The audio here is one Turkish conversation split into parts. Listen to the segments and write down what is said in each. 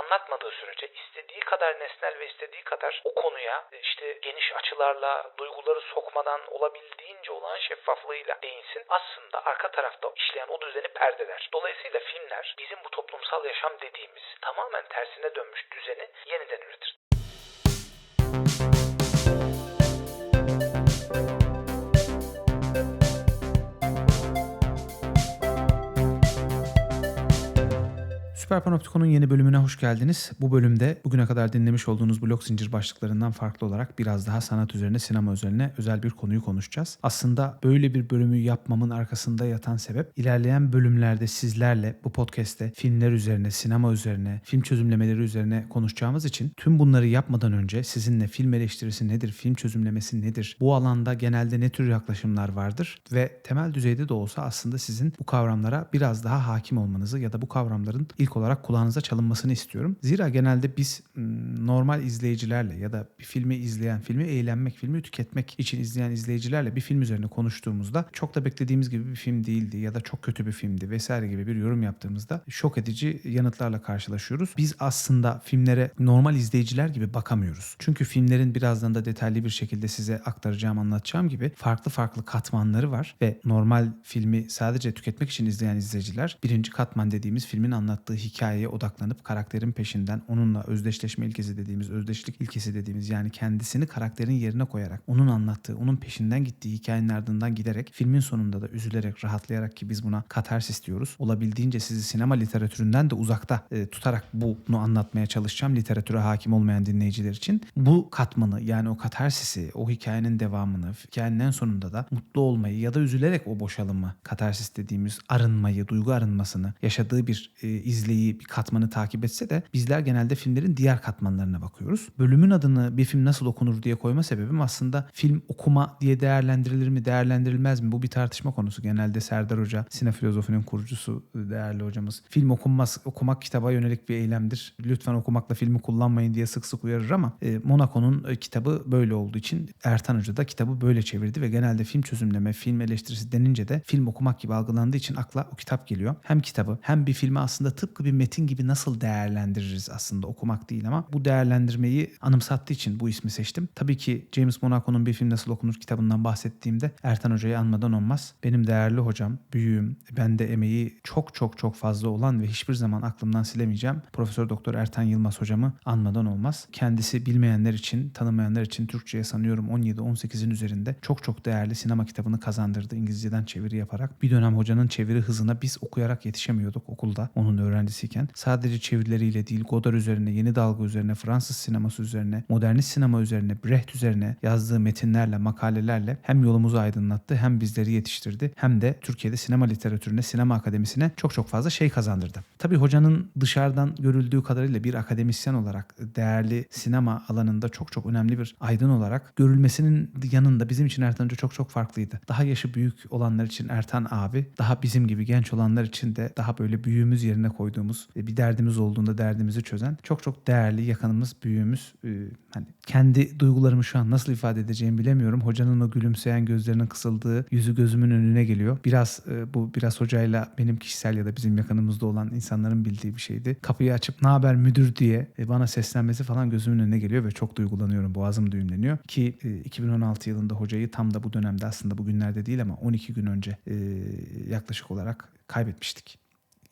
anlatmadığı sürece istediği kadar nesnel ve istediği kadar o konuya e, işte geniş açılarla duyguları sokmadan olabildiğince olan şeffaflığıyla değinsin. Aslında arka tarafta işleyen o düzeni perdeler. Dolayısıyla filmler bizim bu toplumsal yaşam dediğimiz tamamen tersine dönmüş düzeni yeniden üretir. Süper Panoptikon'un yeni bölümüne hoş geldiniz. Bu bölümde bugüne kadar dinlemiş olduğunuz blok zincir başlıklarından farklı olarak biraz daha sanat üzerine, sinema üzerine özel bir konuyu konuşacağız. Aslında böyle bir bölümü yapmamın arkasında yatan sebep ilerleyen bölümlerde sizlerle bu podcast'te filmler üzerine, sinema üzerine, film çözümlemeleri üzerine konuşacağımız için tüm bunları yapmadan önce sizinle film eleştirisi nedir, film çözümlemesi nedir, bu alanda genelde ne tür yaklaşımlar vardır ve temel düzeyde de olsa aslında sizin bu kavramlara biraz daha hakim olmanızı ya da bu kavramların ilk olarak kulağınıza çalınmasını istiyorum. Zira genelde biz normal izleyicilerle ya da bir filmi izleyen, filmi eğlenmek, filmi tüketmek için izleyen izleyicilerle bir film üzerine konuştuğumuzda çok da beklediğimiz gibi bir film değildi ya da çok kötü bir filmdi vesaire gibi bir yorum yaptığımızda şok edici yanıtlarla karşılaşıyoruz. Biz aslında filmlere normal izleyiciler gibi bakamıyoruz. Çünkü filmlerin birazdan da detaylı bir şekilde size aktaracağım, anlatacağım gibi farklı farklı katmanları var ve normal filmi sadece tüketmek için izleyen izleyiciler birinci katman dediğimiz filmin anlattığı hikayeye odaklanıp karakterin peşinden onunla özdeşleşme ilkesi dediğimiz, özdeşlik ilkesi dediğimiz yani kendisini karakterin yerine koyarak onun anlattığı, onun peşinden gittiği hikayenin ardından giderek filmin sonunda da üzülerek, rahatlayarak ki biz buna katarsis diyoruz. Olabildiğince sizi sinema literatüründen de uzakta e, tutarak bunu anlatmaya çalışacağım literatüre hakim olmayan dinleyiciler için. Bu katmanı yani o katarsisi, o hikayenin devamını, hikayenin en sonunda da mutlu olmayı ya da üzülerek o boşalımı, katarsis dediğimiz arınmayı, duygu arınmasını yaşadığı bir e, izleyi, bir katmanı takip etse de bizler genelde filmlerin diğer katmanlarına bakıyoruz. Bölümün adını bir film nasıl okunur diye koyma sebebim aslında film okuma diye değerlendirilir mi, değerlendirilmez mi? Bu bir tartışma konusu. Genelde Serdar Hoca, sinefilozofinin kurucusu değerli hocamız. Film okunmaz, okumak kitaba yönelik bir eylemdir. Lütfen okumakla filmi kullanmayın diye sık sık uyarır ama e, Monaco'nun e, kitabı böyle olduğu için Ertan Hoca da kitabı böyle çevirdi ve genelde film çözümleme, film eleştirisi denince de film okumak gibi algılandığı için akla o kitap geliyor. Hem kitabı hem bir filmi aslında tıpkı bir metin gibi nasıl değerlendiririz aslında okumak değil ama bu değerlendirmeyi anımsattığı için bu ismi seçtim. Tabii ki James Monaco'nun bir film nasıl okunur kitabından bahsettiğimde Ertan Hoca'yı anmadan olmaz. Benim değerli hocam, büyüğüm, bende emeği çok çok çok fazla olan ve hiçbir zaman aklımdan silemeyeceğim Profesör Doktor Ertan Yılmaz hocamı anmadan olmaz. Kendisi bilmeyenler için, tanımayanlar için Türkçe'ye sanıyorum 17-18'in üzerinde çok çok değerli sinema kitabını kazandırdı İngilizceden çeviri yaparak. Bir dönem hocanın çeviri hızına biz okuyarak yetişemiyorduk okulda onun öğrencisiyken. Sadece çevirileriyle değil Godard üzerine, yeni dalga üzerine, Fransız sineması üzerine, modernist sinema üzerine, Brecht üzerine yazdığı metinlerle, makalelerle hem yolumuzu aydınlattı hem bizleri yetiştirdi hem de Türkiye'de sinema literatürüne, sinema akademisine çok çok fazla şey kazandırdı. Tabii hocanın dışarıdan görüldüğü kadarıyla bir akademisyen olarak değerli sinema alanında çok çok önemli bir aydın olarak görülmesinin yanında bizim için Ertan Hoca çok çok farklıydı. Daha yaşı büyük olanlar için Ertan abi, daha bizim gibi genç olanlar için de daha böyle büyüğümüz yerine koyduğumuz, bir derdimiz olduğunda derdimizi çözen çok çok değerli yakınımız, büyüğümüz. Hani kendi duygularımı şu an nasıl ifade edeceğimi bilemiyorum. Hocanın o gülümseyen gözlerinin kısıldığı yüzü gözümün önüne geliyor. Biraz bu biraz hocayla benim kişisel ya da bizim yakınımızda olan insanların bildiği bir şeydi. Kapıyı açıp ne haber müdür diye bana seslenmesi falan gözümün önüne geliyor ve çok duygulanıyorum. Boğazım düğümleniyor. Ki 2016 yılında hocayı tam da bu dönemde aslında bugünlerde değil ama 12 gün önce yaklaşık olarak kaybetmiştik.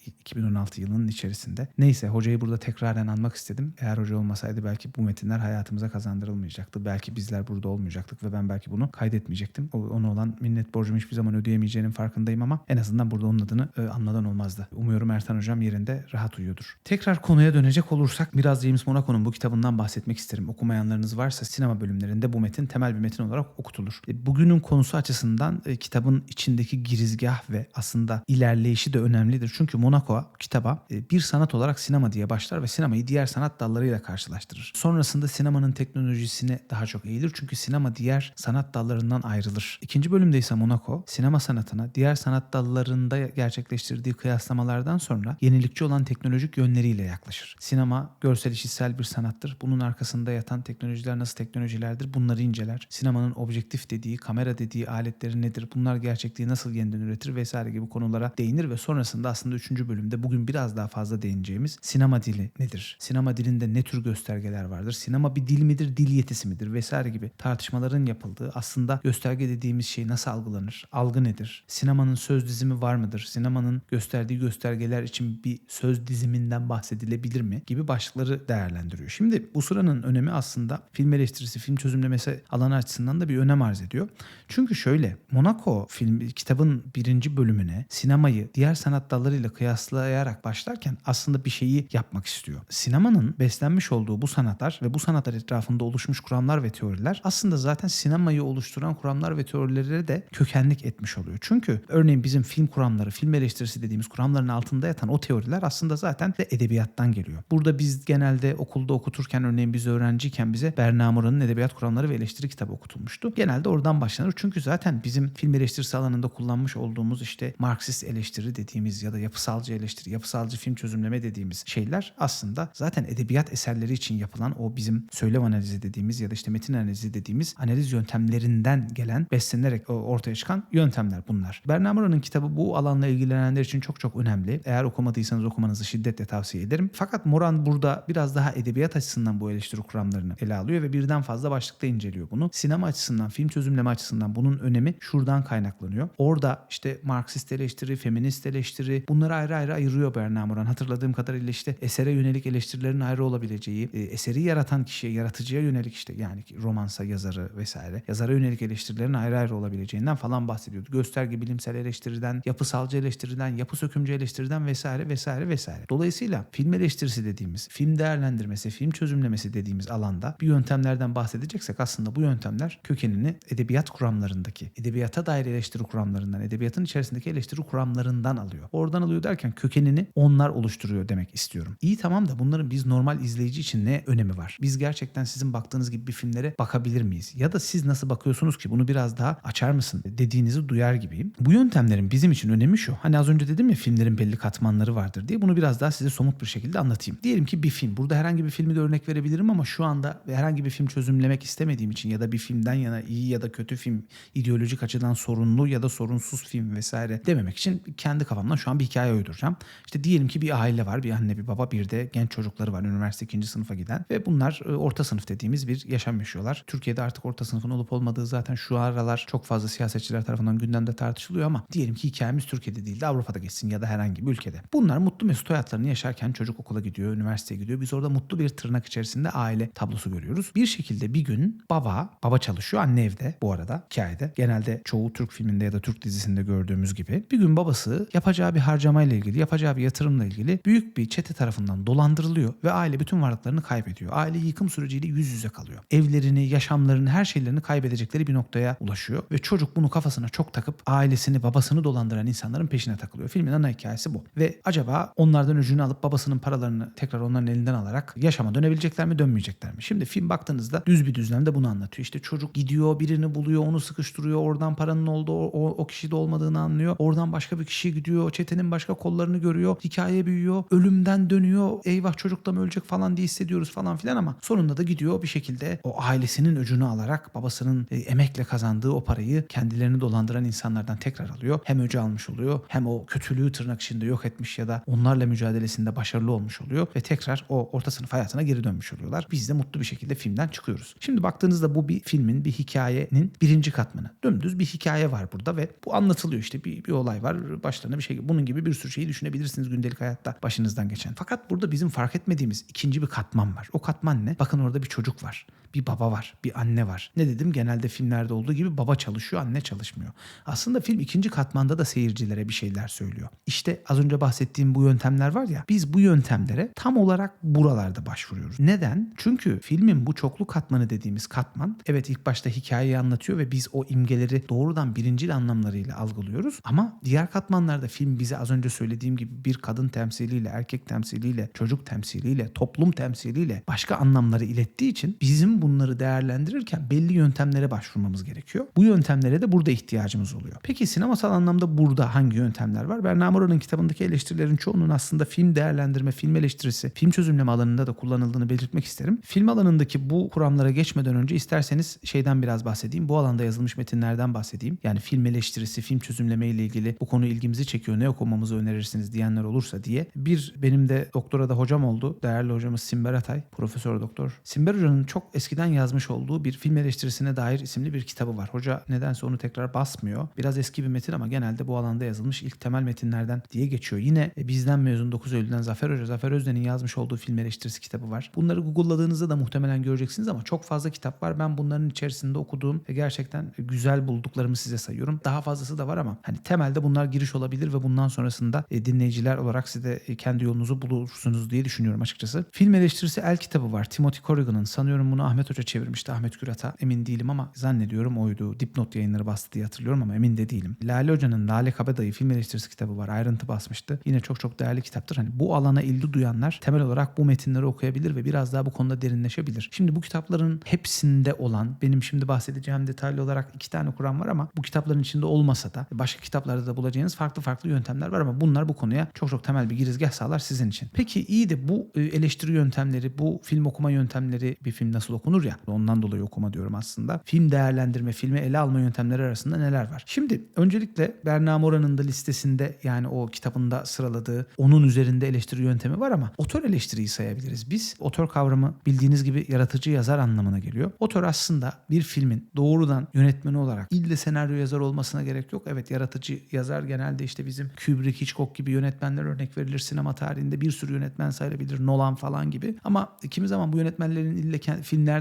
2016 yılının içerisinde. Neyse hocayı burada tekraren anmak istedim. Eğer hoca olmasaydı belki bu metinler hayatımıza kazandırılmayacaktı. Belki bizler burada olmayacaktık ve ben belki bunu kaydetmeyecektim. Ona olan minnet borcumu hiçbir zaman ödeyemeyeceğinin farkındayım ama en azından burada onun adını e, anmadan olmazdı. Umuyorum Ertan hocam yerinde rahat uyuyordur. Tekrar konuya dönecek olursak biraz James Monaco'nun bu kitabından bahsetmek isterim. Okumayanlarınız varsa sinema bölümlerinde bu metin temel bir metin olarak okutulur. E, bugünün konusu açısından e, kitabın içindeki girizgah ve aslında ilerleyişi de önemlidir. Çünkü Monaco kitaba bir sanat olarak sinema diye başlar ve sinemayı diğer sanat dallarıyla karşılaştırır. Sonrasında sinemanın teknolojisine daha çok eğilir çünkü sinema diğer sanat dallarından ayrılır. İkinci bölümde ise Monaco sinema sanatına diğer sanat dallarında gerçekleştirdiği kıyaslamalardan sonra yenilikçi olan teknolojik yönleriyle yaklaşır. Sinema görsel işitsel bir sanattır. Bunun arkasında yatan teknolojiler nasıl teknolojilerdir bunları inceler. Sinemanın objektif dediği, kamera dediği aletleri nedir? Bunlar gerçekliği nasıl yeniden üretir vesaire gibi konulara değinir ve sonrasında aslında üçüncü bölümde bugün biraz daha fazla değineceğimiz sinema dili nedir? Sinema dilinde ne tür göstergeler vardır? Sinema bir dil midir, dil yetisi midir vesaire gibi tartışmaların yapıldığı aslında gösterge dediğimiz şey nasıl algılanır? Algı nedir? Sinemanın söz dizimi var mıdır? Sinemanın gösterdiği göstergeler için bir söz diziminden bahsedilebilir mi? Gibi başlıkları değerlendiriyor. Şimdi bu sıranın önemi aslında film eleştirisi, film çözümlemesi alanı açısından da bir önem arz ediyor. Çünkü şöyle Monaco film kitabın birinci bölümüne sinemayı diğer sanat dallarıyla kıyaslayarak başlarken aslında bir şeyi yapmak istiyor. Sinemanın beslenmiş olduğu bu sanatlar ve bu sanatlar etrafında oluşmuş kuramlar ve teoriler aslında zaten sinemayı oluşturan kuramlar ve teorilere de kökenlik etmiş oluyor. Çünkü örneğin bizim film kuramları, film eleştirisi dediğimiz kuramların altında yatan o teoriler aslında zaten de edebiyattan geliyor. Burada biz genelde okulda okuturken örneğin biz öğrenciyken bize Berna Mora'nın Edebiyat Kuramları ve Eleştiri kitabı okutulmuştu. Genelde oradan başlanır. Çünkü zaten bizim film eleştirisi alanında kullanmış olduğumuz işte Marksist eleştiri dediğimiz ya da yapısalcı eleştiri, yapısalcı film çözümleme dediğimiz şeyler aslında zaten edebiyat eserleri için yapılan o bizim söylem analizi dediğimiz ya da işte metin analizi dediğimiz analiz yöntemlerinden gelen beslenerek ortaya çıkan yöntemler bunlar. Berna Mora'nın kitabı bu alanla ilgilenenler için çok çok önemli. Eğer okumadıysanız okumanızı şiddetle tavsiye ederim. Fakat Moran burada biraz daha edebiyat açısından bu eleştiri kuramlarını ele alıyor ve birden fazla başlıkta inceliyor bunu. Sinema açısından, film çözümleme açısından bunun önemi şuradan kaynaklanıyor. Orada işte Marksist eleştiri, feminist eleştiri bunları ayrı ayrı ayırıyor Berna Moran. Hatırladığım kadarıyla işte esere yönelik eleştirilerin ayrı olabileceği, e, eseri yaratan kişiye, yaratıcıya yönelik işte yani romansa yazarı vesaire, yazara yönelik eleştirilerin ayrı ayrı olabileceğinden falan bahsediyordu. Gösterge bilimsel eleştiriden, yapısalcı eleştiriden, yapı sökümcü eleştiriden vesaire vesaire vesaire. Dolayısıyla film eleştirisi dediğimiz, film değerlendirmesi, film çözümlemesi dediğimiz alanda bir yöntemlerden bahsedeceksek aslında bu yöntemler kökenini edebiyat kuramlarındaki, edebiyata dair eleştiri kuramlarından, edebiyatın içerisindeki eleştiri kuramlarından alıyor. Oradan alıyor derken kökenini onlar oluşturuyor demek istiyorum. İyi tamam da bunların biz normal izleyici için ne önemi var? Biz gerçekten sizin baktığınız gibi bir filmlere bakabilir miyiz? Ya da siz nasıl bakıyorsunuz ki bunu biraz daha açar mısın dediğinizi duyar gibiyim. Bu yöntemlerin bizim için önemi şu. Hani az önce dedim ya filmlerin belli katmanları vardır diye bunu biraz daha size somut bir şekilde anlatayım. Diyelim ki bir film. Burada herhangi bir filmi de örnek verebilirim ama şu anda herhangi bir film çözümlemek istemediğim için ya da bir filmden yana iyi ya da kötü film, ideolojik açıdan sorunlu ya da sorunsuz film vesaire dememek için kendi kafamdan şu an bir hikaye uyduracağım. İşte diyelim ki bir aile var, bir anne, bir baba, bir de genç çocukları var üniversite ikinci sınıfa giden ve bunlar e, orta sınıf dediğimiz bir yaşam yaşıyorlar. Türkiye'de artık orta sınıfın olup olmadığı zaten şu aralar çok fazla siyasetçiler tarafından gündemde tartışılıyor ama diyelim ki hikayemiz Türkiye'de değil de Avrupa'da geçsin ya da herhangi bir ülkede. Bunlar mutlu mesut hayatlarını yaşarken çocuk okula gidiyor, üniversiteye gidiyor. Biz orada mutlu bir tırnak içerisinde aile tablosu görüyoruz. Bir şekilde bir gün baba, baba çalışıyor, anne evde bu arada hikayede. Genelde çoğu Türk filminde ya da Türk dizisinde gördüğümüz gibi. Bir gün babası yapacağı bir harcamayla ilgili, yapacağı bir yatırımla ilgili büyük bir çete tarafından dolandırılıyor ve aile bütün varlıklarını kaybediyor. Aile yıkım süreciyle yüz yüze kalıyor. Evlerini, yaşamlarını, her şeylerini kaybedecekleri bir noktaya ulaşıyor ve çocuk bunu kafasına çok takıp ailesini, babasını dolandıran insanların peşine takılıyor. Filmin ana hikayesi bu. Ve acaba onlardan öcünü alıp babasının paralarını tekrar onların elinden alarak yaşama dönebilecekler mi, dönmeyecekler mi? Şimdi film baktığınızda düz bir düzlemde bunu anlatıyor. İşte çocuk gidiyor, birini buluyor, onu sıkıştırıyor, oradan paranın olduğu, o, o kişide olmadığını anlıyor. Oradan başka bir kişi gidiyor, çetenin başka kollarını görüyor, hikaye büyüyor, ölümden dönüyor, eyvah çocuk da mı ölecek falan diye hissediyoruz falan filan ama sonunda da gidiyor bir şekilde o ailesinin öcünü alarak babasının e, emekle kazandığı o parayı kendilerini dolandıran insanlardan tekrar alıyor. Hem öcü almış oluyor hem o kötülüğü tırnak içinde yok etmiş ya da onlarla mücadelesinde başarılı olmuş oluyor ve tekrar o orta sınıf hayatına geri dönmüş oluyorlar. Biz de mutlu bir şekilde filmden çıkıyoruz. Şimdi baktığınızda bu bir filmin, bir hikayenin birinci katmanı. Dümdüz bir hikaye var burada ve bu anlatılıyor işte bir, bir olay var başlarına bir şey. Bunun gibi bir sürü şeyi düşünebilirsiniz gündelik hayatta başınızdan geçen. Fakat burada bizim fark etmediğimiz ikinci bir katman var. O katman ne? Bakın orada bir çocuk var. Bir baba var. Bir anne var. Ne dedim? Genelde filmlerde olduğu gibi baba çalışıyor, anne çalışmıyor. Aslında film ikinci katmanda da seyircilere bir şeyler söylüyor. İşte az önce bahsettiğim bu yöntemler var ya. Biz bu yöntemlere tam olarak buralarda başvuruyoruz. Neden? Çünkü filmin bu çoklu katmanı dediğimiz katman evet ilk başta hikayeyi anlatıyor ve biz o imgeleri doğrudan birincil anlamlarıyla algılıyoruz. Ama diğer katmanlarda film bize az önce söylediğim gibi bir kadın temsiliyle, erkek temsiliyle, çocuk temsiliyle, toplum temsiliyle başka anlamları ilettiği için bizim bunları değerlendirirken belli yöntemlere başvurmamız gerekiyor. Bu yöntemlere de burada ihtiyacımız oluyor. Peki sinemasal anlamda burada hangi yöntemler var? Bernard Mora'nın kitabındaki eleştirilerin çoğunun aslında film değerlendirme, film eleştirisi, film çözümleme alanında da kullanıldığını belirtmek isterim. Film alanındaki bu kuramlara geçmeden önce isterseniz şeyden biraz bahsedeyim. Bu alanda yazılmış metinlerden bahsedeyim. Yani film eleştirisi, film çözümleme ile ilgili bu konu ilgimizi çekiyor. Ne okumamızı önerirsiniz diyenler olursa diye. Bir benim de doktora da hocam oldu. Değerli hocamız Simber Atay, profesör doktor. Simber Hoca'nın çok eskiden yazmış olduğu bir film eleştirisine dair isimli bir kitabı var. Hoca nedense onu tekrar basmıyor. Biraz eski bir metin ama genelde bu alanda yazılmış ilk temel metinlerden diye geçiyor. Yine e, bizden mezun 9 Eylül'den Zafer Hoca, Zafer Özden'in yazmış olduğu film eleştirisi kitabı var. Bunları Google'ladığınızda da muhtemelen göreceksiniz ama çok fazla kitap var. Ben bunların içerisinde okuduğum ve gerçekten güzel bulduklarımı size sayıyorum. Daha fazlası da var ama hani temelde bunlar giriş olabilir ve bundan sonrasında e, dinleyiciler olarak siz de e, kendi yolunuzu bulursunuz diye düşünüyorum açıkçası. Film eleştirisi el kitabı var. Timothy Corrigan'ın. Sanıyorum bunu Ahmet Hoca çevirmişti. Ahmet Gürat'a. Emin değilim ama zannediyorum oydu. Dipnot yayınları bastı diye hatırlıyorum ama emin de değilim. Lale Hoca'nın Lale Kabadayı film eleştirisi kitabı var. Ayrıntı basmıştı. Yine çok çok değerli kitaptır. Hani bu alana ilgi duyanlar temel olarak bu metinleri okuyabilir ve biraz daha bu konuda derinleşebilir. Şimdi bu kitapların hepsinde olan benim şimdi bahsedeceğim detaylı olarak iki tane kuram var ama bu kitapların içinde olmasa da başka kitaplarda da bulacağınız farklı farklı yöntemler var ama bunlar bu konuya çok çok temel bir girizgah sağlar sizin için. Peki iyi de bu e, eleştiri yöntemleri, bu film okuma yöntemleri bir film nasıl okunur ya ondan dolayı okuma diyorum aslında. Film değerlendirme, filmi ele alma yöntemleri arasında neler var? Şimdi öncelikle Bernard Mora'nın da listesinde yani o kitabında sıraladığı onun üzerinde eleştiri yöntemi var ama otör eleştiriyi sayabiliriz. Biz otör kavramı bildiğiniz gibi yaratıcı yazar anlamına geliyor. Otör aslında bir filmin doğrudan yönetmeni olarak ille senaryo yazar olmasına gerek yok. Evet yaratıcı yazar genelde işte bizim Kubrick, Hitchcock gibi yönetmenler örnek verilir. Sinema tarihinde bir sürü yönetmen sayılabilir. Nolan falan gibi. Ama kimi zaman bu yönetmenlerin ille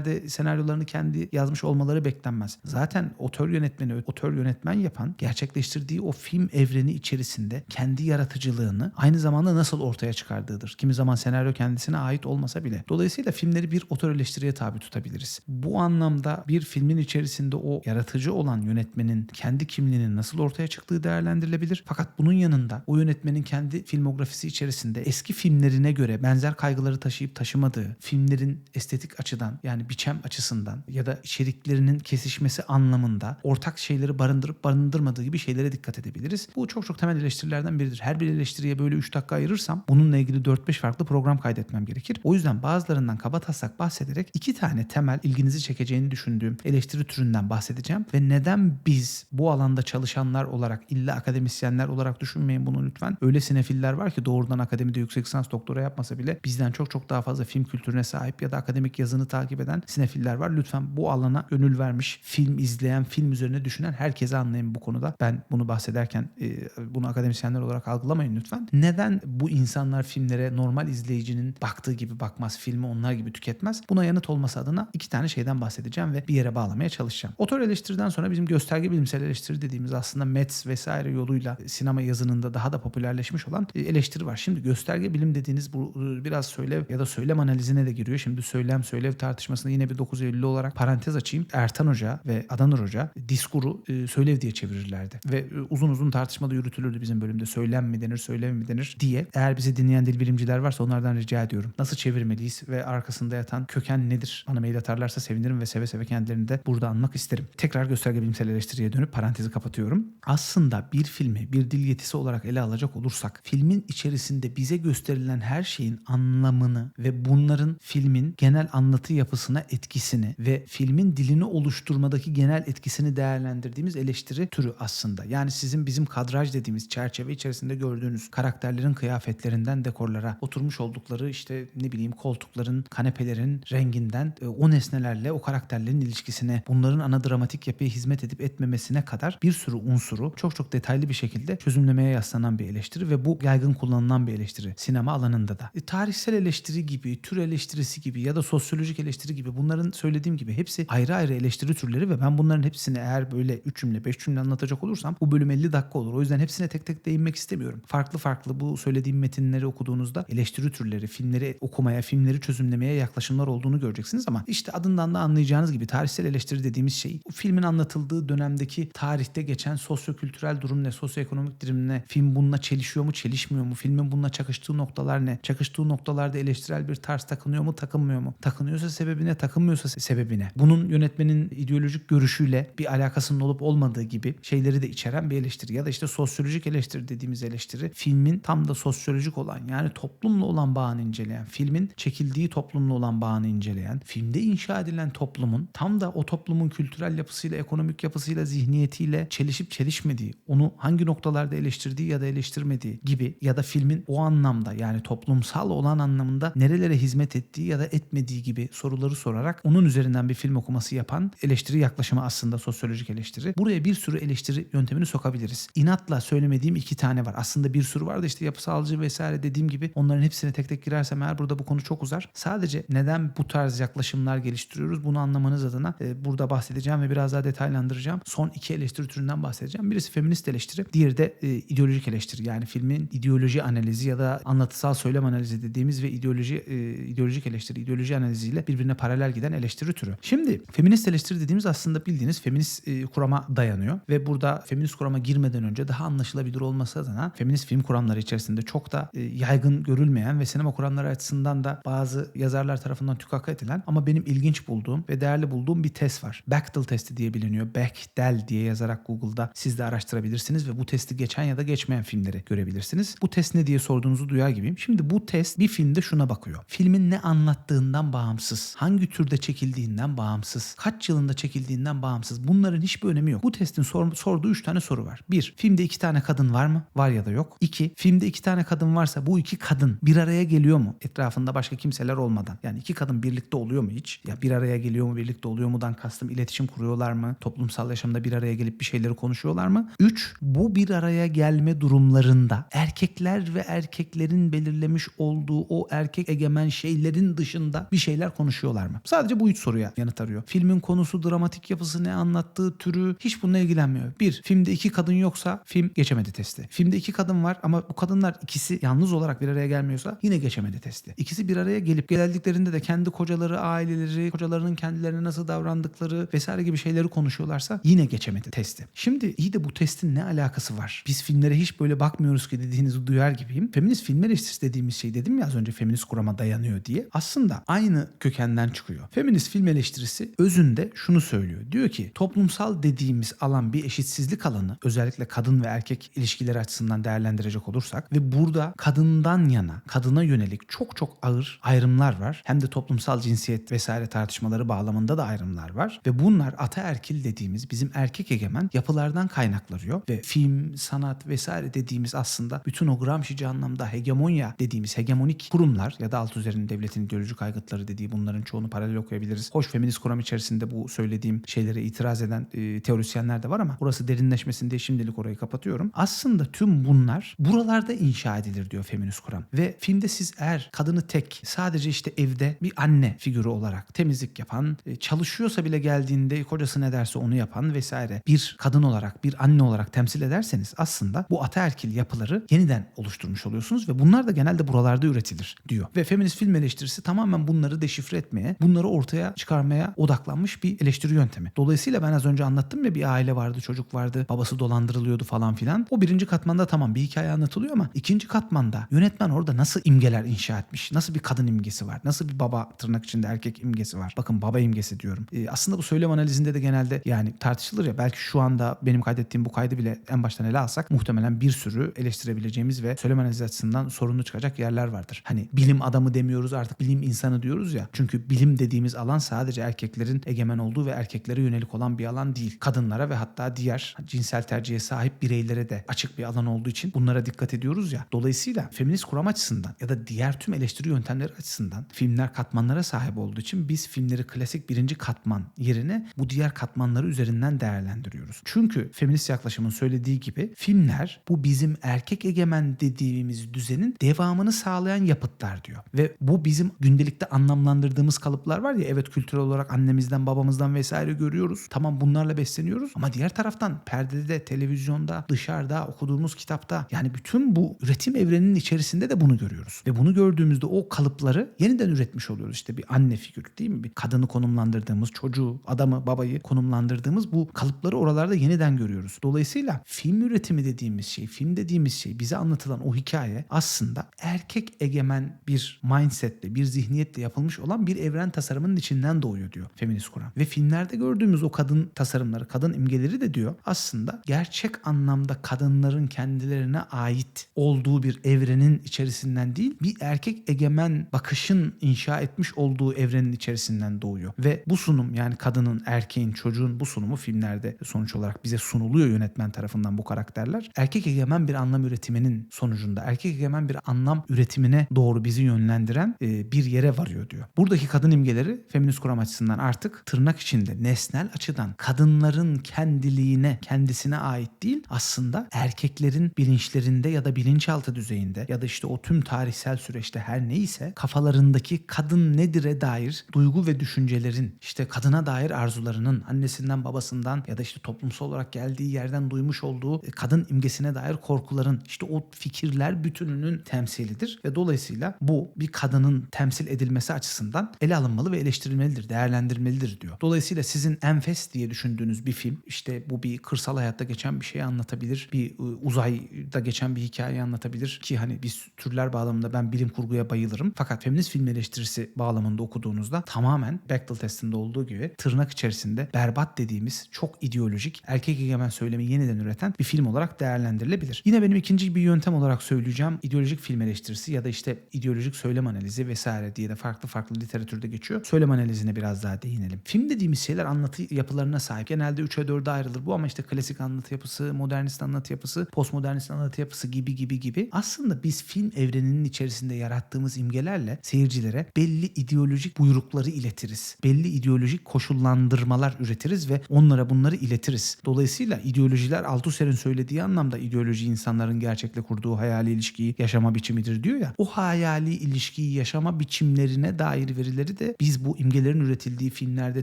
filmlerde senaryolarını kendi yazmış olmaları beklenmez. Zaten otör yönetmeni, otör yönetmen yapan gerçekleştirdiği o film evreni içerisinde kendi yaratıcılığını aynı zamanda nasıl ortaya çıkardığıdır. Kimi zaman senaryo kendisine ait olmasa bile. Dolayısıyla filmleri bir otör eleştiriye tabi tutabiliriz. Bu anlamda bir filmin içerisinde o yaratıcı olan yönetmenin kendi kimliğinin nasıl ortaya çıktığı değerlendirilebilir. Fakat bunun yanında o yönetmenin kendi filmografisi içerisinde eski filmlerine göre benzer kaygıları taşıyıp taşımadığı, filmlerin estetik açıdan yani biçem açısından ya da içeriklerinin kesişmesi anlamında ortak şeyleri barındırıp barındırmadığı gibi şeylere dikkat edebiliriz. Bu çok çok temel eleştirilerden biridir. Her bir eleştiriye böyle 3 dakika ayırırsam bununla ilgili 4-5 farklı program kaydetmem gerekir. O yüzden bazılarından kaba taslak bahsederek iki tane temel ilginizi çekeceğini düşündüğüm eleştiri türünden bahsedeceğim ve neden biz bu alanda çalışanlar olarak illa akademisyenler olarak düşünmeyin bunu lütfen. Öyle sinefiller var ki doğrudan akademide yüksek lisans doktora yapmasa bile bizden çok çok daha fazla film kültürüne sahip ya da akademik yazını takip eden sinefiller var. Lütfen bu alana gönül vermiş, film izleyen, film üzerine düşünen herkese anlayın bu konuda. Ben bunu bahsederken e, bunu akademisyenler olarak algılamayın lütfen. Neden bu insanlar filmlere normal izleyicinin baktığı gibi bakmaz, filmi onlar gibi tüketmez? Buna yanıt olması adına iki tane şeyden bahsedeceğim ve bir yere bağlamaya çalışacağım. Otör eleştiriden sonra bizim gösterge bilimsel eleştiri dediğimiz aslında METS vesaire yoluyla sinema yazınında daha da popülerleşmiş olan e, eleştiri var. Şimdi gösterge bilim dediğiniz bu e, biraz söylev ya da söylem analizine de giriyor. Şimdi söylem söylev tartışmasında yine bir 9 Eylül olarak parantez açayım. Ertan Hoca ve Adanur Hoca diskuru e, söylev diye çevirirlerdi. Ve uzun uzun tartışmada yürütülürdü bizim bölümde. Söylem mi denir, söylev mi denir diye. Eğer bizi dinleyen dil bilimciler varsa onlardan rica ediyorum. Nasıl çevirmeliyiz ve arkasında yatan köken nedir? Bana mail atarlarsa sevinirim ve seve seve kendilerini de burada anmak isterim. Tekrar gösterge bilimsel eleştiriye dönüp parantezi kapatıyorum. Aslında bir filmi bir dil yetisi olarak ele alacak olursak filmin içerisinde bize gösterilen her şeyin anlamını ve bunların filmin genel anlatı yapısına etkisini ve filmin dilini oluşturmadaki genel etkisini değerlendirdiğimiz eleştiri türü aslında. Yani sizin bizim kadraj dediğimiz çerçeve içerisinde gördüğünüz karakterlerin kıyafetlerinden dekorlara oturmuş oldukları işte ne bileyim koltukların, kanepelerin renginden e, o nesnelerle o karakterlerin ilişkisine bunların ana dramatik yapıya hizmet edip etmemesine kadar bir sürü unsuru çok çok detaylı bir şekilde çözümlemeye yaslanan bir eleştiri ve bu yaygın kullanılan bir eleştiri sinema alanında da. E, tarihsel eleştiri gibi, tür eleştirisi gibi ya da sosyolojik eleştiri gibi bunların söylediğim gibi hepsi ayrı ayrı eleştiri türleri ve ben bunların hepsini eğer böyle 3 cümle 5 cümle anlatacak olursam bu bölüm 50 dakika olur. O yüzden hepsine tek tek değinmek istemiyorum. Farklı farklı bu söylediğim metinleri okuduğunuzda eleştiri türleri, filmleri okumaya, filmleri çözümlemeye yaklaşımlar olduğunu göreceksiniz ama işte adından da anlayacağınız gibi tarihsel eleştiri dediğimiz şey filmin anlatıldığı dönemdeki tarihte geçen sosyokültürel durum ne, sosyoekonomik durum ne, film bununla çelişiyor mu, çelişmiyor mu, filmin bununla çakıştığı noktalar ne, çakıştığı noktalarda eleştirel bir tarz takınıyor mu, takınmıyor mu, takınıyorsa sebebi sebebine takılmıyorsa sebebine, bunun yönetmenin ideolojik görüşüyle bir alakasının olup olmadığı gibi şeyleri de içeren bir eleştiri. Ya da işte sosyolojik eleştiri dediğimiz eleştiri filmin tam da sosyolojik olan yani toplumla olan bağını inceleyen, filmin çekildiği toplumla olan bağını inceleyen, filmde inşa edilen toplumun tam da o toplumun kültürel yapısıyla, ekonomik yapısıyla, zihniyetiyle çelişip çelişmediği, onu hangi noktalarda eleştirdiği ya da eleştirmediği gibi ya da filmin o anlamda yani toplumsal olan anlamında nerelere hizmet ettiği ya da etmediği gibi soruları sorarak onun üzerinden bir film okuması yapan eleştiri yaklaşımı aslında sosyolojik eleştiri. Buraya bir sürü eleştiri yöntemini sokabiliriz. İnatla söylemediğim iki tane var. Aslında bir sürü var da işte yapısalcı vesaire dediğim gibi onların hepsine tek tek girersem eğer burada bu konu çok uzar. Sadece neden bu tarz yaklaşımlar geliştiriyoruz bunu anlamanız adına e, burada bahsedeceğim ve biraz daha detaylandıracağım. Son iki eleştiri türünden bahsedeceğim. Birisi feminist eleştiri, diğeri de e, ideolojik eleştiri. Yani filmin ideoloji analizi ya da anlatısal söylem analizi dediğimiz ve ideoloji e, ideolojik eleştiri, ideoloji analiziyle birbirine paralel giden eleştiri türü. Şimdi feminist eleştiri dediğimiz aslında bildiğiniz feminist e, kurama dayanıyor ve burada feminist kurama girmeden önce daha anlaşılabilir olması adına feminist film kuramları içerisinde çok da e, yaygın görülmeyen ve sinema kuramları açısından da bazı yazarlar tarafından tükaka edilen ama benim ilginç bulduğum ve değerli bulduğum bir test var. Bechdel testi diye biliniyor. Bechdel diye yazarak Google'da siz de araştırabilirsiniz ve bu testi geçen ya da geçmeyen filmleri görebilirsiniz. Bu test ne diye sorduğunuzu duyar gibiyim. Şimdi bu test bir filmde şuna bakıyor. Filmin ne anlattığından bağımsız, hangi türde çekildiğinden bağımsız, kaç yılında çekildiğinden bağımsız bunların hiçbir önemi yok. Bu testin sor- sorduğu üç tane soru var. Bir, filmde iki tane kadın var mı? Var ya da yok. İki, filmde iki tane kadın varsa bu iki kadın bir araya geliyor mu? Etrafında başka kimseler olmadan. Yani iki kadın birlikte oluyor mu hiç? Ya bir araya geliyor mu, birlikte oluyor mudan kastım iletişim kuruyorlar mı? Toplumsal yaşamda bir araya gelip bir şeyleri konuşuyorlar mı? Üç, bu bir araya gelme durumlarında erkekler ve erkeklerin belirlemiş olduğu o erkek egemen şeylerin dışında bir şeyler konuşuyorlar mı? Sadece bu üç soruya yanıt arıyor. Filmin konusu, dramatik yapısı, ne anlattığı türü hiç bununla ilgilenmiyor. Bir, filmde iki kadın yoksa film geçemedi testi. Filmde iki kadın var ama bu kadınlar ikisi yalnız olarak bir araya gelmiyorsa yine geçemedi testi. İkisi bir araya gelip geldiklerinde de kendi kocaları, aileleri, kocalarının kendilerine nasıl davrandıkları vesaire gibi şeyleri konuşuyorlarsa yine geçemedi testi. Şimdi iyi de bu testin ne alakası var? Biz filmlere hiç böyle bakmıyoruz ki dediğinizi duyar gibiyim. Feminist film eleştirisi dediğimiz şey dedim ya az önce feminist kurama dayanıyor diye. Aslında aynı kökenden çıkıyor. Feminist film eleştirisi özünde şunu söylüyor. Diyor ki toplumsal dediğimiz alan bir eşitsizlik alanı özellikle kadın ve erkek ilişkileri açısından değerlendirecek olursak ve burada kadından yana, kadına yönelik çok çok ağır ayrımlar var. Hem de toplumsal cinsiyet vesaire tartışmaları bağlamında da ayrımlar var. Ve bunlar ataerkil dediğimiz bizim erkek egemen yapılardan kaynaklanıyor. Ve film, sanat vesaire dediğimiz aslında bütün o Gramsci'ci anlamda hegemonya dediğimiz hegemonik kurumlar ya da alt üzerinin devletin ideolojik aygıtları dediği bunların çoğunu paralel okuyabiliriz. Hoş feminist kuram içerisinde bu söylediğim şeylere itiraz eden e, teorisyenler de var ama burası derinleşmesin diye şimdilik orayı kapatıyorum. Aslında tüm bunlar buralarda inşa edilir diyor feminist kuram. Ve filmde siz eğer kadını tek sadece işte evde bir anne figürü olarak temizlik yapan, e, çalışıyorsa bile geldiğinde kocası ne derse onu yapan vesaire bir kadın olarak, bir anne olarak temsil ederseniz aslında bu ataerkil yapıları yeniden oluşturmuş oluyorsunuz ve bunlar da genelde buralarda üretilir diyor. Ve feminist film eleştirisi tamamen bunları deşifre etmeye, bunları ortaya çıkarmaya odaklanmış bir eleştiri yöntemi. Dolayısıyla ben az önce anlattım ya bir aile vardı, çocuk vardı, babası dolandırılıyordu falan filan. O birinci katmanda tamam bir hikaye anlatılıyor ama ikinci katmanda yönetmen orada nasıl imgeler inşa etmiş? Nasıl bir kadın imgesi var? Nasıl bir baba tırnak içinde erkek imgesi var? Bakın baba imgesi diyorum. Ee, aslında bu söylem analizinde de genelde yani tartışılır ya belki şu anda benim kaydettiğim bu kaydı bile en baştan ele alsak muhtemelen bir sürü eleştirebileceğimiz ve söylem analizi açısından sorunlu çıkacak yerler vardır. Hani bilim adamı demiyoruz artık bilim insanı diyoruz ya. Çünkü bilim dediğimiz alan sadece erkeklerin egemen olduğu ve erkeklere yönelik olan bir alan değil. Kadınlara ve hatta diğer cinsel tercihe sahip bireylere de açık bir alan olduğu için bunlara dikkat ediyoruz ya. Dolayısıyla feminist kuram açısından ya da diğer tüm eleştiri yöntemleri açısından filmler katmanlara sahip olduğu için biz filmleri klasik birinci katman yerine bu diğer katmanları üzerinden değerlendiriyoruz. Çünkü feminist yaklaşımın söylediği gibi filmler bu bizim erkek egemen dediğimiz düzenin devamını sağlayan yapıtlar diyor. Ve bu bizim gündelikte anlamlandırdığımız kalıplar var ya evet kültürel olarak annemizden babamızdan vesaire görüyoruz. Tamam bunlarla besleniyoruz ama diğer taraftan perdede, televizyonda, dışarıda, okuduğumuz kitapta yani bütün bu üretim evreninin içerisinde de bunu görüyoruz. Ve bunu gördüğümüzde o kalıpları yeniden üretmiş oluyoruz. İşte bir anne figürü değil mi? Bir kadını konumlandırdığımız, çocuğu, adamı, babayı konumlandırdığımız bu kalıpları oralarda yeniden görüyoruz. Dolayısıyla film üretimi dediğimiz şey, film dediğimiz şey bize anlatılan o hikaye aslında erkek egemen bir mindsetle, bir zihniyetle yapılmış olan bir evren evren tasarımının içinden doğuyor diyor feminist kuram. Ve filmlerde gördüğümüz o kadın tasarımları, kadın imgeleri de diyor aslında gerçek anlamda kadınların kendilerine ait olduğu bir evrenin içerisinden değil, bir erkek egemen bakışın inşa etmiş olduğu evrenin içerisinden doğuyor. Ve bu sunum yani kadının, erkeğin, çocuğun bu sunumu filmlerde sonuç olarak bize sunuluyor yönetmen tarafından bu karakterler. Erkek egemen bir anlam üretiminin sonucunda erkek egemen bir anlam üretimine doğru bizi yönlendiren e, bir yere varıyor diyor. Buradaki kadın imgeleri feminist kuram açısından artık tırnak içinde nesnel açıdan kadınların kendiliğine, kendisine ait değil aslında erkeklerin bilinçlerinde ya da bilinçaltı düzeyinde ya da işte o tüm tarihsel süreçte her neyse kafalarındaki kadın nedir'e dair duygu ve düşüncelerin işte kadına dair arzularının annesinden babasından ya da işte toplumsal olarak geldiği yerden duymuş olduğu e, kadın imgesine dair korkuların işte o fikirler bütününün temsilidir. Ve dolayısıyla bu bir kadının temsil edilmesi açısından ele alınmalı ve eleştirilmelidir, değerlendirilmelidir diyor. Dolayısıyla sizin enfes diye düşündüğünüz bir film işte bu bir kırsal hayatta geçen bir şeyi anlatabilir. Bir e, uzayda geçen bir hikayeyi anlatabilir ki hani biz türler bağlamında ben bilim kurguya bayılırım. Fakat feminist film eleştirisi bağlamında okuduğunuzda tamamen Bechdel testinde olduğu gibi tırnak içerisinde berbat dediğimiz çok ideolojik erkek egemen söylemi yeniden üreten bir film olarak değerlendirilebilir. Yine benim ikinci bir yöntem olarak söyleyeceğim ideolojik film eleştirisi ya da işte ideolojik söylem analizi vesaire diye de farklı farklı literatürde geçiyor. Söylem analizine biraz daha değinelim. Film dediğimiz şeyler anlatı yapılarına sahip. Genelde 3'e 4'e ayrılır bu ama işte klasik anlatı yapısı, modernist anlatı yapısı, postmodernist anlatı yapısı gibi gibi gibi. Aslında biz film evreninin içerisinde yarattığımız imgelerle seyircilere belli ideolojik buyrukları iletiriz. Belli ideolojik koşullandırmalar üretiriz ve onlara bunları iletiriz. Dolayısıyla ideolojiler Althusser'in söylediği anlamda ideoloji insanların gerçekle kurduğu hayali ilişkiyi yaşama biçimidir diyor ya. O hayali ilişkiyi yaşama biçimlerine dair verileri de biz bu imgelerin üretildiği filmlerde,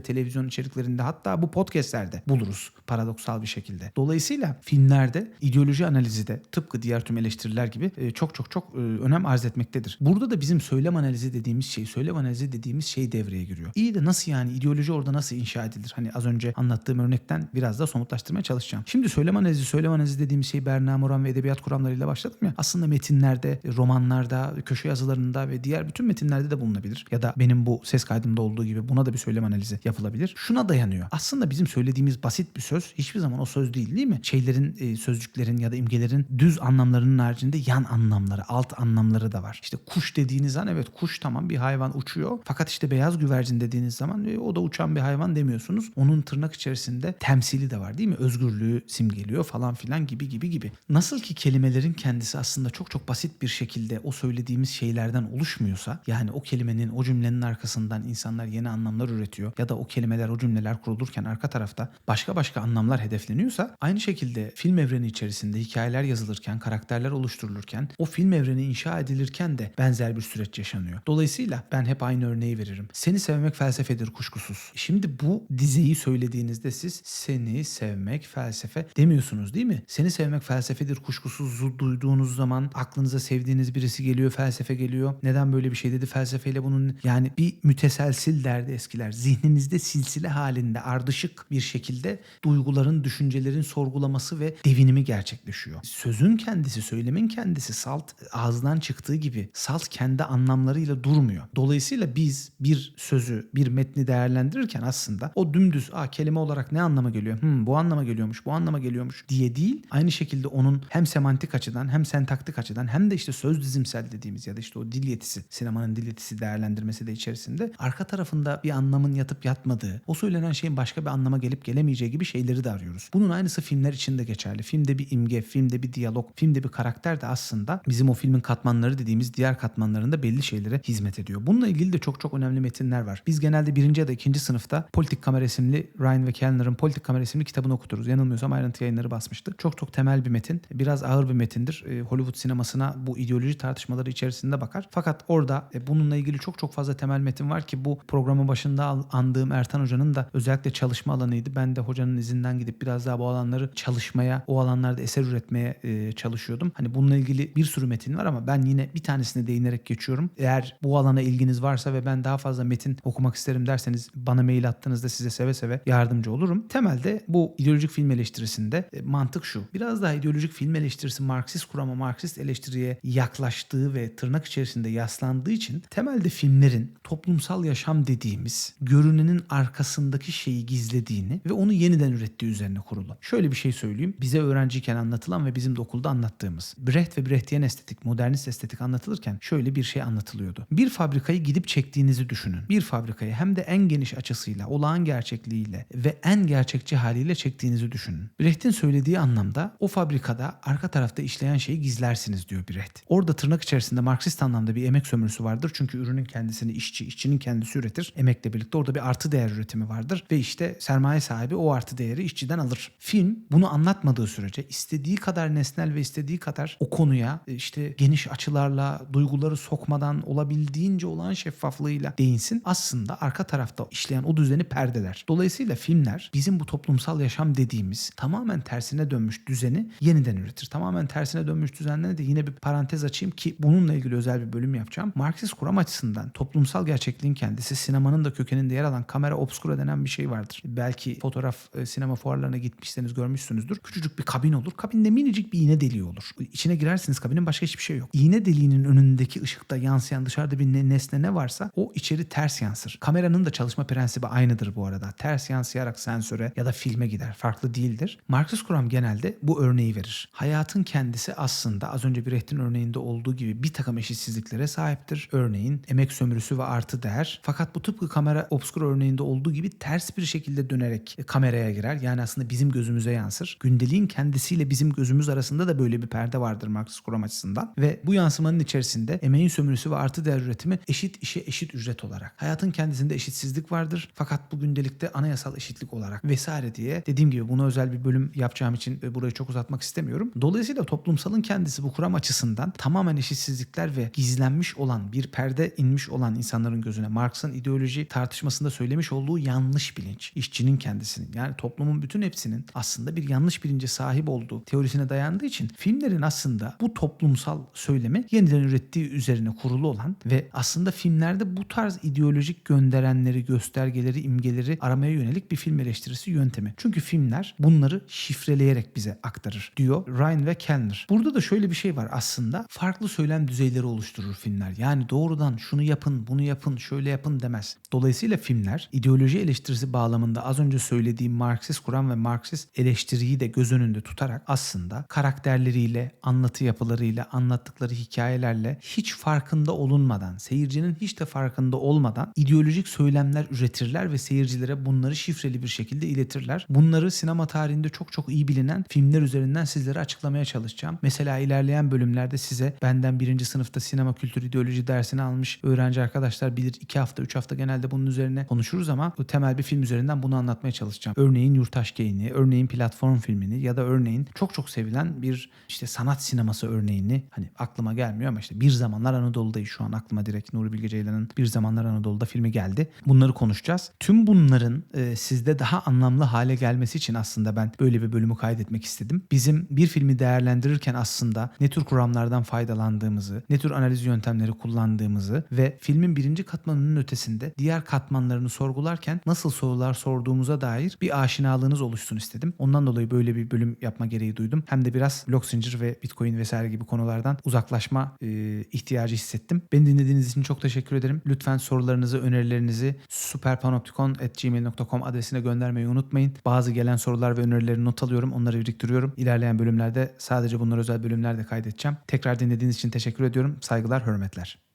televizyon içeriklerinde hatta bu podcastlerde buluruz paradoksal bir şekilde. Dolayısıyla filmlerde ideoloji analizi de tıpkı diğer tüm eleştiriler gibi e, çok çok çok e, önem arz etmektedir. Burada da bizim söylem analizi dediğimiz şey, söylem analizi dediğimiz şey devreye giriyor. İyi de nasıl yani ideoloji orada nasıl inşa edilir? Hani az önce anlattığım örnekten biraz da somutlaştırmaya çalışacağım. Şimdi söylem analizi, söylem analizi dediğimiz şey Berna Moran ve edebiyat kuramlarıyla başladım ya. Aslında metinlerde, romanlarda, köşe yazılarında ve diğer bütün metinlerde de bulunabilir. Ya da benim bu ses kaydımda olduğu gibi buna da bir söylem analizi yapılabilir. Şuna dayanıyor. Aslında bizim söylediğimiz basit bir söz hiçbir zaman o söz değil değil mi? Şeylerin, e, sözcüklerin ya da imgelerin düz anlamlarının haricinde yan anlamları, alt anlamları da var. İşte kuş dediğiniz zaman evet kuş tamam bir hayvan uçuyor. Fakat işte beyaz güvercin dediğiniz zaman e, o da uçan bir hayvan demiyorsunuz. Onun tırnak içerisinde temsili de var değil mi? Özgürlüğü simgeliyor falan filan gibi gibi gibi. Nasıl ki kelimelerin kendisi aslında çok çok basit bir şekilde o söylediğimiz şeylerden oluşmuyorsa yani o kelimenin o cümlenin arkasından insanlar yeni anlamlar üretiyor ya da o kelimeler o cümleler kurulurken arka tarafta başka başka anlamlar hedefleniyorsa aynı şekilde film evreni içerisinde hikayeler yazılırken, karakterler oluşturulurken o film evreni inşa edilirken de benzer bir süreç yaşanıyor. Dolayısıyla ben hep aynı örneği veririm. Seni sevmek felsefedir kuşkusuz. Şimdi bu dizeyi söylediğinizde siz seni sevmek felsefe demiyorsunuz değil mi? Seni sevmek felsefedir kuşkusuz duyduğunuz zaman aklınıza sevdiğiniz birisi geliyor, felsefe geliyor. Neden böyle bir şey dedi felsefeyle bunun yani bir müteselsil derdi eskiler. Zihninizde silsile halinde ardışık bir şekilde duyguların, düşüncelerin sorgulaması ve devinimi gerçekleşiyor. Sözün kendisi, söylemin kendisi salt ağızdan çıktığı gibi salt kendi anlamlarıyla durmuyor. Dolayısıyla biz bir sözü, bir metni değerlendirirken aslında o dümdüz Aa, kelime olarak ne anlama geliyor? Hmm, bu anlama geliyormuş, bu anlama geliyormuş diye değil. Aynı şekilde onun hem semantik açıdan hem sentaktik açıdan hem de işte söz dizimsel dediğimiz ya da işte o dil yetisi, sinemanın dil yetisi değerlendirmesi de içerisinde arka tarafında bir anlamın yatıp yatmadığı, o söylenen şeyin başka bir anlama gelip gelemeyeceği gibi şeyleri de arıyoruz. Bunun aynısı filmler için de geçerli. Filmde bir imge, filmde bir diyalog, filmde bir karakter de aslında bizim o filmin katmanları dediğimiz diğer katmanlarında belli şeylere hizmet ediyor. Bununla ilgili de çok çok önemli metinler var. Biz genelde birinci ya da ikinci sınıfta Politik Kamera isimli Ryan ve Kellner'ın Politik Kamera isimli kitabını okuturuz. Yanılmıyorsam ayrıntı yayınları basmıştı. Çok çok temel bir metin. Biraz ağır bir metindir. E, Hollywood sinemasına bu ideoloji tartışmaları içerisinde bakar. Fakat orada e, bununla ilgili çok çok fazla temel metin var ki bu programın başında andığım Ertan Hoca'nın da özellikle çalışma alanıydı. Ben de hocanın izinden gidip biraz daha bu alanları çalışmaya, o alanlarda eser üretmeye e, çalışıyordum. Hani bununla ilgili bir sürü metin var ama ben yine bir tanesine değinerek geçiyorum. Eğer bu alana ilginiz varsa ve ben daha fazla metin okumak isterim derseniz bana mail attığınızda size seve seve yardımcı olurum. Temelde bu ideolojik film eleştirisinde e, mantık şu. Biraz daha ideolojik film eleştirisi Marksist kurama, Marksist eleştiriye yaklaştığı ve tırnak içerisinde yaslandığı için temelde filmlerin toplumsal yaşam dediğimiz görünenin arkasındaki şeyi gizlediğini ve onu yeniden ürettiği üzerine kurulu. Şöyle bir şey söyleyeyim. Bize öğrenciyken anlatılan ve bizim de okulda anlattığımız Brecht ve Brechtian estetik, modernist estetik anlatılırken şöyle bir şey anlatılıyordu. Bir fabrikayı gidip çektiğinizi düşünün. Bir fabrikayı hem de en geniş açısıyla, olağan gerçekliğiyle ve en gerçekçi haliyle çektiğinizi düşünün. Brecht'in söylediği anlamda o fabrikada arka tarafta işleyen şeyi gizlersiniz diyor Brecht. Orada tırnak içerisinde Marksist anlamda bir emek sömürüsü vardır. Çünkü ürünün kendisini işçi, işçinin kendisi üretir. Emekle birlikte orada bir artı değer üretimi vardır ve işte sermaye sahibi o artı değeri işçiden alır. Film bunu anlatmadığı sürece istediği kadar nesnel ve istediği kadar o konuya e, işte geniş açılarla duyguları sokmadan olabildiğince olan şeffaflığıyla değinsin. Aslında arka tarafta işleyen o düzeni perdeler. Dolayısıyla filmler bizim bu toplumsal yaşam dediğimiz tamamen tersine dönmüş düzeni yeniden üretir. Tamamen tersine dönmüş düzenlerine de yine bir parantez açayım ki bununla ilgili özel bir bölüm yapacağım. Marksist kuram açısından toplumsal gerçekliğin kendisi sinemanın da kökeninde yer alan kamera obscura denen bir şey vardır. Belki fotoğraf e, sinema fuarlarına gitmişseniz görmüşsünüzdür. Küçücük bir kabin olur. Kabinde minicik bir iğne deliği olur. İçine girersiniz kabinin başka hiçbir şey yok. İğne deliğinin önündeki ışıkta yansıyan dışarıda bir ne- nesne ne varsa o içeri ters yansır. Kameranın da çalışma prensibi aynıdır bu arada. Ters yansıyarak sensöre ya da filme gider. Farklı değildir. Marksist kuram genelde bu örneği verir. Hayatın kendisi aslında az önce bir Brecht'in örneğinde olduğu gibi bir takım eşitsizliklere sahiptir. Örneğin emek sömürüsü ve artı değer. Fakat bu tıpkı kamera obscura örneğinde olduğu gibi ters bir şekilde dönerek kameraya girer. Yani aslında bizim gözümüze yansır. Gündeliğin kendisiyle bizim gözümüz arasında da böyle bir perde vardır Marksist kuram açısından. Ve bu yansımanın içerisinde emeğin sömürüsü ve artı değer üretimi eşit işe eşit ücret olarak. Hayatın kendisinde eşitsizlik vardır. Fakat bu gündelikte anayasal eşitlik olarak vesaire diye dediğim gibi buna özel bir bölüm yapacağım için ve burayı çok uzatmak istemiyorum. Dolayısıyla toplumsalın kendisi bu kuram açısından tamamen eşitsizlikler ve gizlenmiş olan bir perde inmiş olan insanların gözüne Marx'ın ideoloji tartışmasında söylemiş olduğu yanlış bilinç. işçinin kendisinin yani toplumun bütün hepsinin aslında bir yanlış bilince sahip olduğu teorisine dayandığı için filmlerin aslında bu toplumsal söylemi yeniden ürettiği üzerine kurulu olan ve aslında filmlerde bu tarz ideolojik gönderenleri, göstergeleri, imgeleri aramaya yönelik bir film eleştirisi yöntemi. Çünkü filmler bunları şifreleyerek bize aktarır diyor Ryan ve Kellner. Burada da şöyle bir şey var aslında farklı söylem düzeyleri oluşturur filmler. Yani doğrudan şunu yapın, bunu yapın, şöyle yapın demez. Dolayısıyla filmler ideoloji eleştirisi bağlamında az önce söylediğim Marksist kuram ve Marksist eleştiriyi de göz önünde tutarak aslında karakterleriyle, anlatı yapılarıyla, anlattıkları hikayelerle hiç farkında olunmadan, seyircinin hiç de farkında olmadan ideolojik söylemler üretirler ve seyircilere bunları şifreli bir şekilde iletirler. Bunları sinema tarihinde çok çok iyi bilinen filmler üzerinden sizlere açıklamaya çalışacağım. Mesela ilerleyen bölümlerde size benden birinci sınıfta sinema kültür ideoloji dersini almış öğrenci arkadaşlar bilir. iki hafta, üç hafta genelde bunun üzerine konuşuruz ama temel bir film üzerinden bunu anlatmaya çalışacağım. Örneğin Yurttaş Geyini, örneğin platform filmini ya da örneğin çok çok sevilen bir işte sanat sineması örneğini hani aklıma gelmiyor ama işte Bir Zamanlar Anadolu'dayız şu an aklıma direkt Nuri Bilge Ceylan'ın Bir Zamanlar Anadolu'da filmi geldi. Bunları konuşacağız. Tüm bunların e, sizde daha anlamlı hale gelmesi için aslında ben böyle bir bölümü kaydetmek istedim. Bizim bir filmi değerlendirirken aslında ne tür kuramlardan faydalandığımızı, ne tür analiz yöntemleri kullandığımızı ve filmin birinci katmanının ötesinde diğer katmanlarını sorgularken nasıl sorular sorduğumuza dair bir aşinalığınız oluşsun istedim. Ondan dolayı böyle bir bölüm yapma gereği duydum. Hem de biraz blok zincir ve bitcoin vesaire gibi konulardan uzaklaşma e, ihtiyacı hissettim. Beni dinlediğiniz için çok teşekkür ederim. Lütfen sorularınızı, önerilerinizi superpanoptikon.gmail.com adresine göndermeyi unutmayın. Bazı gelen sorular ve önerileri not alıyorum. Onları biriktiriyorum. İlerleyen bölümlerde sadece bunlar özel bölümlerde kaydedeceğim. Tekrar dinlediğiniz için teşekkür ediyorum. Saygılar, hürmetler.